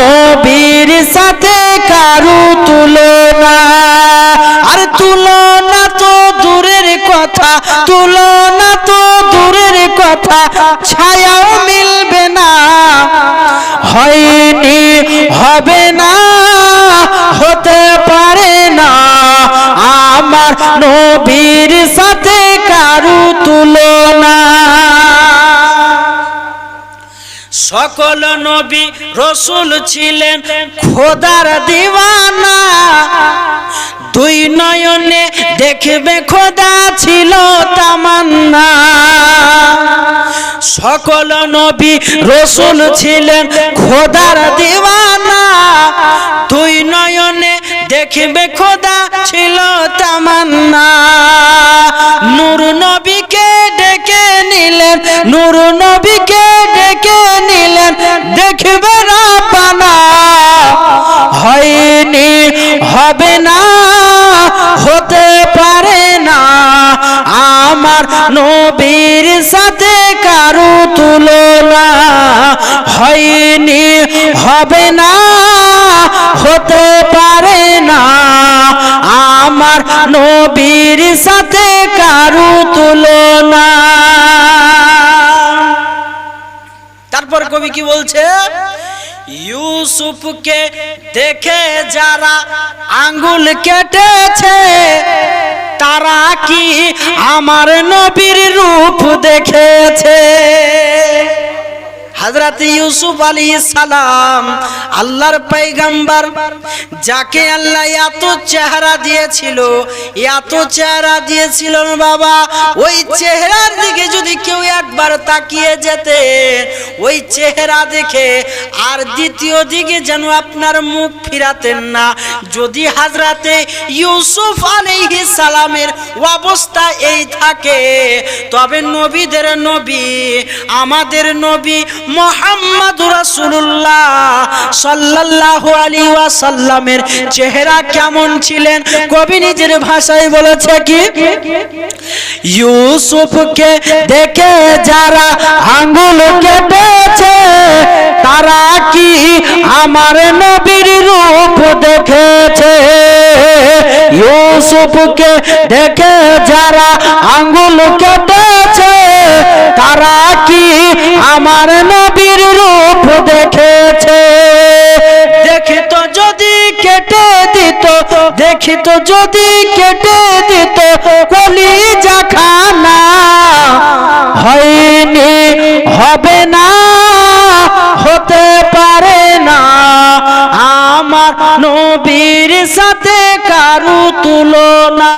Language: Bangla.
নবীর সাথে কারু তুলনা। আর তুলনা তো দূরের কথা, তুলনা তো দূরের কথা, ছায়াও মিলবে না। হয়নি, হবে না, হতে পারে না। আমার নবীর সকল নবী রসুল ছিলেন খোদার দিওয়ানা। দুই নয়নে দেখবে খোদা ছিল তামান্না। সকল নবী রসুল ছিলেন খোদার দিওয়ানা। দুই নয়নে দেখবে খোদা ছিল তামান্না। নূর নবীকে নিলেন। নূর নবীকে ডেকে নিলেন। দেখবে রাপানা হয়নি, হবে না, হতে পারে না। আমার নবীর সাথে কারু তুলনা হয়নি, হবে না, হতে পারে না। আমার নবীর সাথে ইউসুফকে দেখে যারা আঙ্গুল কেটেছে তারা কি আমার নবীর রূপ দেখেছে? হজরত ইউসুফ আলী সালাম আল্লাহর পৈগম্বর যাকে আল্লাহ এত চেহারা দিয়েছিল, এত চেহারা দিয়েছিল বাবা, ওই চেহারার দিকে যদি কেউ একবার তাকিয়ে যেতে, ওই চেহারা দেখে আর দ্বিতীয় দিকে যেন আপনার মুখ ফিরাতেন না। যদি হাজরাতে ইউসুফ আলাইহিস সালামের অবস্থা এই থাকে, তবে নবীদের নবী, আমাদের নবী মোহাম্মদ রাসূলুল্লাহ সাল্লাল্লাহু আলাইহি ওয়াসাল্লামের চেহারা কেমন ছিলেন? কবি নিজের ভাষায় বলেছে কি? ইউসুফকে দেখে যারা আঙ্গুল কেটেছে, তারা কি আমার নবীর রূপ দেখেছে? ইউসুফকে দেখে যারা আঙ্গুল কেটেছে তারা কি আমার নবীর রূপ দেখেছে। দেখিত যদি কেটে দিত দেখিত যদি কেটে দিত কলি খানা হয়নি, হবে না, হতে পারে না। আমার নবীর সাথে কারু তুলনা